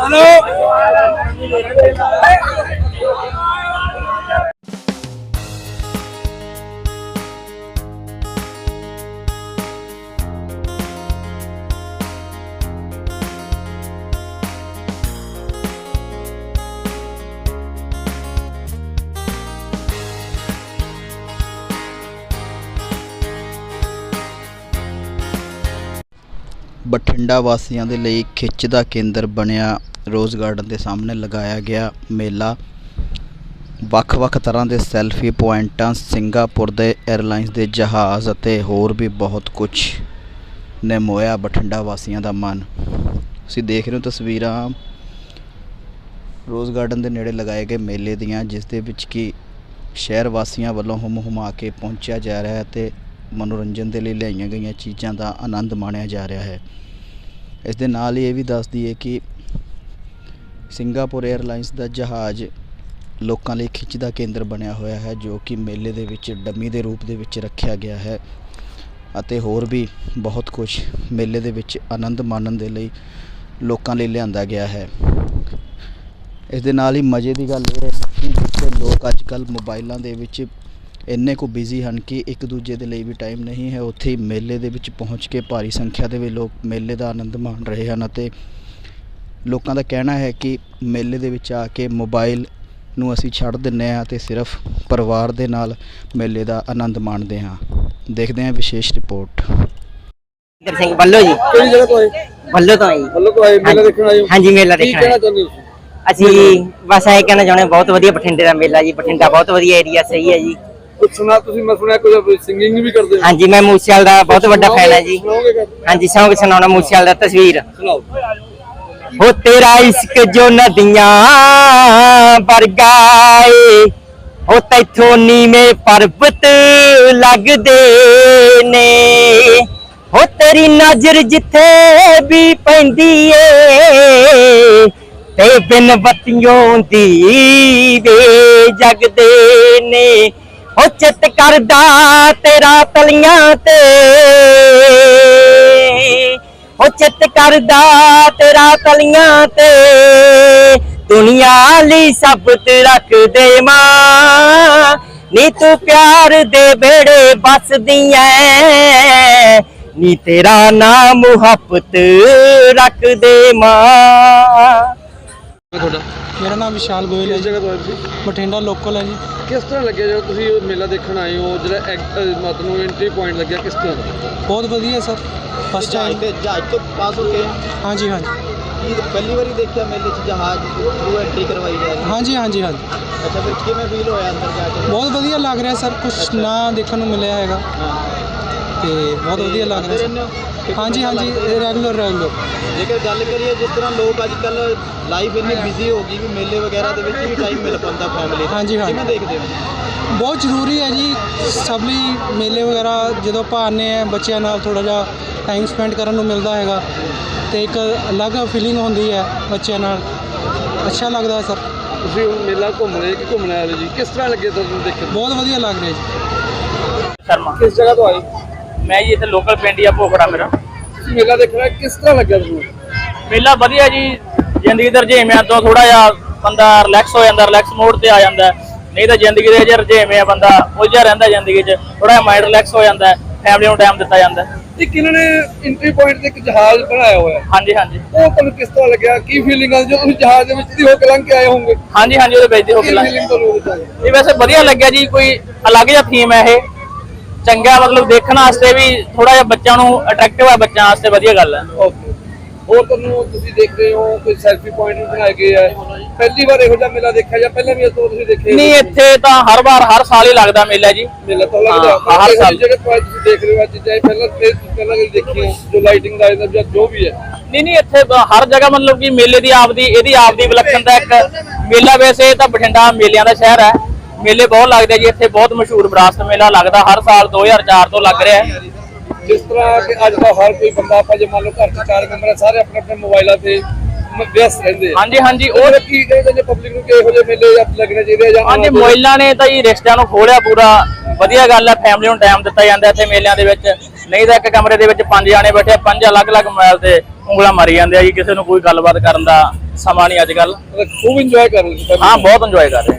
Hello Bathinda ਵਾਸੀਆਂ ਦੇ ਲਈ ਖਿੱਚ ਦਾ ਕੇਂਦਰ ਬਣਿਆ। ਰੋਜ਼ ਗਾਰਡਨ ਦੇ ਸਾਹਮਣੇ ਲਗਾਇਆ ਗਿਆ ਮੇਲਾ। ਵੱਖ-ਵੱਖ ਤਰ੍ਹਾਂ ਦੇ ਸੈਲਫੀ ਪੁਆਇੰਟਾਂ, ਸਿੰਗਾਪੁਰ ਦੇ 에ਅਰਲਾਈਨਸ ਦੇ ਜਹਾਜ਼ ਅਤੇ ਹੋਰ ਵੀ ਬਹੁਤ ਕੁਝ ਨੇ ਮੋਇਆ ਬਠਿੰਡਾ ਵਾਸੀਆਂ ਦਾ ਮਨ। ਤੁਸੀਂ ਦੇਖ ਰਹੇ ਹੋ ਤਸਵੀਰਾਂ। ਰੋਜ਼ ਗਾਰਡਨ ਦੇ ਨੇੜੇ ਲਗਾਏ ਗਏ ਮੇਲੇ ਦੀਆਂ, ਜਿਸ ਦੇ ਵਿੱਚ ਕਿ ਸ਼ਹਿਰ ਵਾਸੀਆਂ ਵੱਲੋਂ ਹੁਮ ਹੁਮਾ ਕੇ ਪਹੁੰਚਿਆ ਜਾ ਰਿਹਾ ਹੈ ਤੇ ਮਨੋਰੰਜਨ ਦੇ ਲਈ ਲਿਆਈਆਂ ਗਈਆਂ ਚੀਜ਼ਾਂ ਦਾ ਆਨੰਦ ਮਾਣਿਆ ਜਾ ਰਿਹਾ ਹੈ। ਇਸ ਦੇ ਨਾਲ ਹੀ ਇਹ ਵੀ ਦੱਸ ਦਈਏ ਕਿ ਸਿੰਗਾਪੁਰ ਏਅਰਲਾਈਨਸ ਦਾ ਜਹਾਜ਼ ਲੋਕਾਂ ਲਈ ਖਿੱਚ ਦਾ ਕੇਂਦਰ ਬਣਿਆ ਹੋਇਆ ਹੈ, ਜੋ ਕਿ ਮੇਲੇ ਦੇ ਵਿੱਚ, ਡੰਮੀ ਦੇ ਰੂਪ ਦੇ ਵਿੱਚ ਰੱਖਿਆ ਗਿਆ ਹੈ ਅਤੇ ਹੋਰ ਵੀ ਬਹੁਤ ਕੁਝ ਮੇਲੇ ਦੇ ਵਿੱਚ ਆਨੰਦ ਮਾਣਨ ਦੇ ਲਈ ਲੋਕਾਂ ਲਈ ਲਿਆਂਦਾ ਗਿਆ ਹੈ। ਇਸ ਦੇ ਨਾਲ ਹੀ ਮਜ਼ੇ ਦੀ ਗੱਲ ਇਹ ਹੈ ਕਿ ਜਿੱਥੇ ਲੋਕ ਅੱਜ ਕੱਲ੍ਹ ਮੋਬਾਈਲਾਂ ਦੇ ਵਿੱਚ ਇੰਨੇ ਕੁ ਬਿਜ਼ੀ ਹਨ ਕਿ ਇੱਕ ਦੂਜੇ ਦੇ ਲਈ ਵੀ ਟਾਈਮ ਨਹੀਂ ਹੈ। ਉੱਥੇ ਹੀ ਮੇਲੇ ਦੇ ਵਿੱਚ ਪਹੁੰਚ ਕੇ ਭਾਰੀ ਸੰਖਿਆ ਦੇ ਵਿੱਚ ਲੋਕ ਮੇਲੇ ਦਾ ਆਨੰਦ ਮਾਣ ਰਹੇ ਹਨ ਅਤੇ ਲੋਕਾਂ ਦਾ ਕਹਿਣਾ ਹੈ ਕਿ ਮੇਲੇ ਦੇ ਵਿੱਚ ਆ ਕੇ ਮੋਬਾਈਲ ਨੂੰ ਅਸੀਂ ਛੱਡ ਦਿੰਨੇ ਹਾਂ ਤੇ ਸਿਰਫ ਪਰਿਵਾਰ ਦੇ ਨਾਲ ਮੇਲੇ ਦਾ ਆਨੰਦ ਮਾਣਦੇ ਹਾਂ। ਦੇਖਦੇ ਹਾਂ ਵਿਸ਼ੇਸ਼ ਰਿਪੋਰਟ ਇੰਦਰ ਸਿੰਘ ਬੱਲੋ ਜੀ। ਕਿਹੜੀ ਜਗ੍ਹਾ ਤੋਂ ਆਏ? ਬੱਲੋ ਤੋਂ ਆਈ ਵੱਲੋਂ ਤੋਂ ਆਏ ਮੇਲਾ ਦੇਖਣ ਆਏ ਹਾਂਜੀ ਮੇਲਾ ਕੀ ਦੇਖਣ ਕਹਿਣਾ ਆਏ। ਚਾਹੁੰਦੇ ਹੋ ਤੁਸੀਂ? ਅਸੀਂ ਬਸ ਇਹ ਕਹਿਣਾ ਚਾਹੁੰਦੇ ਹਾਂ, ਬਹੁਤ ਵਧੀਆ ਬਠਿੰਡੇ ਦਾ ਮੇਲਾ ਜੀ। ਬਠਿੰਡਾ ਬਹੁਤ ਵਧੀਆ ਏਰੀਆ ਸਹੀ ਹੈ ਜੀ। ਸੁਣਾ ਤੁਸੀਂ ਮੈਂ ਸੁਣਿਆ ਕੋਈ ਸਿੰਗਿੰਗ ਵੀ ਕਰਦੇ ਹੋ। ਹਾਂਜੀ ਮੈਂ ਮੂਸੇਵਾਲ ਦਾ ਬਹੁਤ ਵੱਡਾ ਫੈਨ ਹੈ ਜੀ। ਸੁਣਾਓਗੇ? ਕਦ? ਹਾਂਜੀ ਸੌਂਗ ਸੁਣਾਉਣਾ ਮੂਸੇਵਾਲ ਦਾ ਤਸਵੀਰ। ਸੁਣਾਓ। ਹੋ ਤੇਰਾ ਇਸ਼ਕ ਜੋ ਨਦੀਆਂ ਵਰਗਾਏ ਹੋ ਤੈਥੋਂ ਨੀਵੇਂ ਪਰਬਤ ਲੱਗਦੇ ਨੇ। ਹੋ ਤੇਰੀ ਨਜ਼ਰ ਜਿੱਥੇ ਵੀ ਪੈਂਦੀ ਏ ਤੇ ਬਿਨ ਬੱਤੀਆਂ ਦੀ ਵੇ ਜਗਦੇ ਨੇ। ਹੋ ਚਿੱਤ ਕਰਦਾ ਤੇਰਾ ਤਲੀਆਂ ਤੇ। ਹੋ ਚਿੱਤ ਕਰਦਾ ਤੇਰਾ ਤਲੀਆਂ ਤੇ। ਦੁਨੀਆ ਲਈ ਸਭ ਤੇ ਰੱਖ ਦੇ ਮਾਂ। ਨੀ ਤੂੰ ਪਿਆਰ ਦੇ ਬੇੜੇ ਬਸਦੀ ਐ ਨੀ ਤੇਰਾ ਨਾਮ ਮੁਹੱਬਤ ਰੱਖ ਦੇ ਮਾਂ। ਤੁਹਾਡਾ? ਮੇਰਾ ਨਾਮ ਵਿਸ਼ਾਲ ਗੋਇਲ ਹੈ ਕਿਸ ਜੀ ਜਗ੍ਹਾ ਤੋਂ ਆਏ ਤੁਸੀਂ? ਬਠਿੰਡਾ ਲੋਕਲ ਹੈ ਜੀ। ਕਿਸ ਤਰ੍ਹਾਂ ਲੱਗਿਆ ਜਦੋਂ ਤੁਸੀਂ ਇਹ ਮੇਲਾ ਦੇਖਣ ਆਏ ਹੋ? ਜਿਹੜਾ ਅਹ ਮਤਲਬ ਐਂਟਰੀ ਪੁਆਇੰਟ ਲੱਗਿਆ ਕਿਸ ਤਰ੍ਹਾਂ? ਦਾ? ਬਹੁਤ ਵਧੀਆ ਸਰ। ਫਸਟ ਟਾਈਮ ਤੇ ਜਹਾਜ਼ ਤੋਂ ਪਾਸ ਹੋ ਕੇ? ਹਾਂਜੀ ਹਾਂਜੀ। ਕੀ ਪਹਿਲੀ ਵਾਰੀ ਦੇਖਿਆ ਮੇਲੇ 'ਚ ਜਹਾਜ਼ ਥਰੂ ਐਂਟਰੀ ਕਰਵਾਈ ਜਾ ਰਹੀ? ਹਾਂਜੀ ਹਾਂਜੀ ਹਾਂਜੀ। ਅੱਛਾ ਫਿਰ ਕਿਵੇਂ ਫੀਲ ਹੋਇਆ ਅੰਦਰ ਜਾ ਕੇ? ਬਹੁਤ ਵਧੀਆ ਲੱਗ ਰਿਹਾ ਸਰ। ਕੁਝ ਨਾ ਦੇਖਣ ਨੂੰ ਮਿਲਿਆ ਹੈਗਾ। ਹਾਂ। ਤੇ ਬਹੁਤ ਵਧੀਆ ਲੱਗ ਰਿਹਾ ਹੋ? ਹਾਂਜੀ ਹਾਂਜੀ ਹੈ? ਰੈਗੂਲਰ ਰੈਗੂਲਰ ਜੇਕਰ ਗੱਲ ਕਰੀਏ ਜਿਸ ਤਰ੍ਹਾਂ ਲੋਕ ਅੱਜ ਕੱਲ ਲਾਈਫ ਇੰਨੀ ਬਿਜ਼ੀ ਹੋ ਗਈ ਵੀ ਮੇਲੇ ਵਗੈਰਾ ਦੇ ਵਿੱਚ ਵੀ ਟਾਈਮ ਮਿਲ ਪਾਉਂਦਾ ਫੈਮਿਲੀ ਹਾਂਜੀ, ਹਾਂਜੀ। ਕਿਵੇਂ ਦੇਖਦੇ ਹੋ? ਬਹੁਤ ਜ਼ਰੂਰੀ ਹੈ ਜੀ ਸਭ ਲਈ ਮੇਲੇ ਵਗੈਰਾ ਜਦੋਂ ਆਪਾਂ ਆਉਂਦੇ ਆ ਬੱਚਿਆਂ ਨਾਲ ਥੋੜਾ ਜਿਹਾ ਟਾਈਮ ਸਪੈਂਡ ਕਰਨ ਨੂੰ ਮਿਲਦਾ ਹੈਗਾ ਤੇ ਇੱਕ ਅਲੱਗ ਫੀਲਿੰਗ ਹੁੰਦੀ ਹੈ ਬੱਚਿਆਂ ਨਾਲ। ਅੱਛਾ ਲੱਗਦਾ ਹੈ ਸਰ। ਤੁਸੀਂ ਮੇਲਾ ਘੁੰਮ ਰਹੇ ਕਿ ਘੁੰਮਣ ਆਏ ਹੋ ਜੀ? ਕਿਸ ਤਰ੍ਹਾਂ ਲੱਗੇ ਤੁਹਾਨੂੰ ਦੇਖ ਕੇ ਬਹੁਤ ਵਧੀਆ ਲੱਗ ਰਿਹਾ ਜੀ। ਸ਼ਰਮਾ। ਕਿਸ ਜਗ੍ਹਾ ਤੋਂ ਆਏ? ਮੈਂ ਜੀ ਇੱਥੇ ਲੋਕਲ ਪਿੰਡ ਹੀ ਆ ਭੋਗੜਾ ਮੇਰਾ ਤੁਸੀਂ ਮੇਲਾ ਦੇਖਣਾ ਕਿਸ ਤਰ੍ਹਾਂ ਲੱਗਿਆ ਤੁਹਾਨੂੰ ਮੇਲਾ ਵਧੀਆ ਜੀ ਜ਼ਿੰਦਗੀ ਦੇ ਰੁਝੇਵਿਆਂ ਤੋਂ ਥੋੜਾ ਜਿਹਾ ਬੰਦਾ ਰਿਲੈਕਸ ਹੋ ਜਾਂਦਾ ਰਿਲੈਕਸ ਮੋਡ ਤੇ ਆ ਜਾਂਦਾ। ਨਹੀਂ ਤਾਂ ਜ਼ਿੰਦਗੀ ਦੇ ਜੇ ਰੁਝੇਵੇਂ ਆ ਬੰਦਾ ਉਲਝਿਆ ਰਹਿੰਦਾ ਜ਼ਿੰਦਗੀ 'ਚ ਥੋੜਾ ਜਿਹਾ ਮਾਈਂਡ ਰਿਲੈਕਸ ਹੋ ਜਾਂਦਾ ਫੈਮਿਲੀ ਨੂੰ ਟਾਈਮ ਦਿੱਤਾ ਜਾਂਦਾ। ਇੱਕ ਇਹਨਾਂ ਨੇ ਐਂਟਰੀ ਪੁਆਇੰਟ ਤੇ ਇੱਕ ਜਹਾਜ਼ ਬਣਾਇਆ ਹੋਇਆ। ਹਾਂਜੀ ਹਾਂਜੀ ਉਹ ਤੁਹਾਨੂੰ ਕਿਸ ਤਰ੍ਹਾਂ ਲੱਗਿਆ ਕੀ ਫੀਲਿੰਗ ਆ ਜਦੋਂ ਤੁਸੀਂ ਜਹਾਜ਼ ਦੇ ਵਿੱਚ ਦੀ ਹੋ ਕੇ ਲੰਘ ਕੇ ਆਏ ਹੋਵੋਗੇ ਹਾਂਜੀ ਹਾਂਜੀ ਉਹਦੇ ਵਿੱਚ ਦੀ ਹੋ ਕੀ ਲੰਘ? ਇਹ ਵੈਸੇ ਵਧੀਆ ਲੱਗਿਆ ਜੀ ਕੋਈ ਅਲੱਗ ਜਿਹਾ ਥੀਮ ਹੈ ਇਹ ਚੰਗਾ ਮਤਲਬ ਦੇਖਣ ਵਾਸਤੇ ਵੀ ਥੋੜਾ ਜਿਹਾ ਬੱਚਿਆਂ ਨੂੰ ਅਟਰੈਕਟਿਵ ਹੈ ਬੱਚਿਆਂ ਵਾਸਤੇ ਵਧੀਆ ਗੱਲ ਹੈ ਓਕੇ ਹੋਰ ਤੁਹਾਨੂੰ ਤੁਸੀਂ ਦੇਖ ਰਹੇ ਹੋ ਕੋਈ ਸੈਲਫੀ ਪੁਆਇੰਟ ਵੀ ਬਣਾਏ ਗਏ ਆ। ਪਹਿਲੀ ਵਾਰ ਇਹੋ ਜਿਹਾ ਮੇਲਾ ਦੇਖਿਆ ਜਾਂ ਪਹਿਲਾਂ ਵੀ ਇਹ ਤੋਂ ਤੁਸੀਂ ਦੇਖੇ ਨਹੀਂ ਇੱਥੇ ਤਾਂ ਹਰ ਵਾਰ ਹਰ ਸਾਲ ਹੀ ਲੱਗਦਾ ਮੇਲਾ ਜੀ। ਮੇਲਾ ਤਾਂ ਲੱਗਦਾ। ਹਰ ਸਾਲ। ਜਿਹੀ ਜਗ੍ਹਾ ਪੁਆਇੰਟ ਤੁਸੀਂ ਦੇਖ ਰਹੇ ਹੋ? ਅੱਜ ਚਾਹੇ ਪਹਿਲਾਂ ਤੇ ਪਹਿਲਾਂ ਵੀ ਦੇਖੀ ਹੋ ਜੋ ਲਾਈਟਿੰਗ ਦਾ ਜਾਂ ਜੋ ਵੀ ਹੈ। ਨਹੀਂ ਨਹੀਂ ਇੱਥੇ ਹਰ ਜਗ੍ਹਾ ਮਤਲਬ ਕਿ ਮੇਲੇ ਦੀ ਆਪਦੀ ਇਹਦੀ ਆਪਦੀ ਵਿਲੱਖਣਤਾ ਇੱਕ ਮੇਲਾ ਵੈਸੇ ਤਾਂ ਬਠਿੰਡਾ ਮੇਲਿਆਂ ਦਾ ਸ਼ਹਿਰ ਹੈ। ਮੇਲੇ ਬਹੁਤ ਲੱਗਦੇ ਆ ਜੀ ਇੱਥੇ ਬਹੁਤ ਮਸ਼ਹੂਰ ਵਿਰਾਸਤ ਮੇਲਾ ਲੱਗਦਾ ਹਰ ਸਾਲ 2004 ਤੋਂ ਲੱਗ ਰਿਹਾ ਹੈ। ਜਿਸ ਤਰ੍ਹਾਂ ਕਿ ਅੱਜ ਦਾ ਹਰ ਕੋਈ ਬੰਦਾ ਆਪਾਂ ਜੇ ਮੰਨ ਲਓ ਘਰ ਚ ਚਾਰ ਮੈਂਬਰ ਸਾਰੇ ਆਪਣੇ ਆਪਣੇ ਮੋਬਾਈਲਾਂ ਤੇ ਵਿਅਸਤ ਰਹਿੰਦੇ ਹਾਂਜੀ ਹਾਂਜੀ ਉਹ ਕੀ ਕਹਿੰਦੇ ਨੇ ਪਬਲਿਕ ਨੂੰ ਕਿ ਇਹੋ ਜਿਹੇ ਮੇਲੇ ਜਾਂ ਲੱਗਣੇ ਚਾਹੀਦੇ ਜਾਂ ਹਾਂਜੀ ਮੋਬਾਈਲਾਂ ਨੇ ਤਾਂ ਜੀ ਰਿਸ਼ਤਿਆਂ ਨੂੰ ਖੋਲਿਆ ਪੂਰਾ ਵਧੀਆ ਗੱਲ ਹੈ ਫੈਮਿਲੀ ਨੂੰ ਟਾਈਮ ਦਿੱਤਾ ਜਾਂਦਾ ਇੱਥੇ ਮੇਲਿਆਂ ਦੇ ਵਿੱਚ। ਨਹੀਂ ਤਾਂ ਇੱਕ ਕਮਰੇ ਦੇ ਵਿੱਚ ਪੰਜ ਜਾਣੇ ਬੈਠੇ ਪੰਜ ਅਲੱਗ-ਅਲੱਗ ਮੋਬਾਈਲ ਤੇ ਉਂਗਲਾਂ ਮਾਰੀ ਜਾਂਦੇ ਆ ਜੀ ਕਿਸੇ ਨੂੰ ਕੋਈ ਗੱਲਬਾਤ ਕਰਨ ਦਾ ਸਮਾਂ ਨਹੀਂ ਅੱਜ ਕੱਲ ਖੂਬ ਇੰਜੋਏ ਕਰ ਰਹੇ ਹਾਂ ਬਹੁਤ ਇੰਜੋਏ ਕਰ ਰਹੇ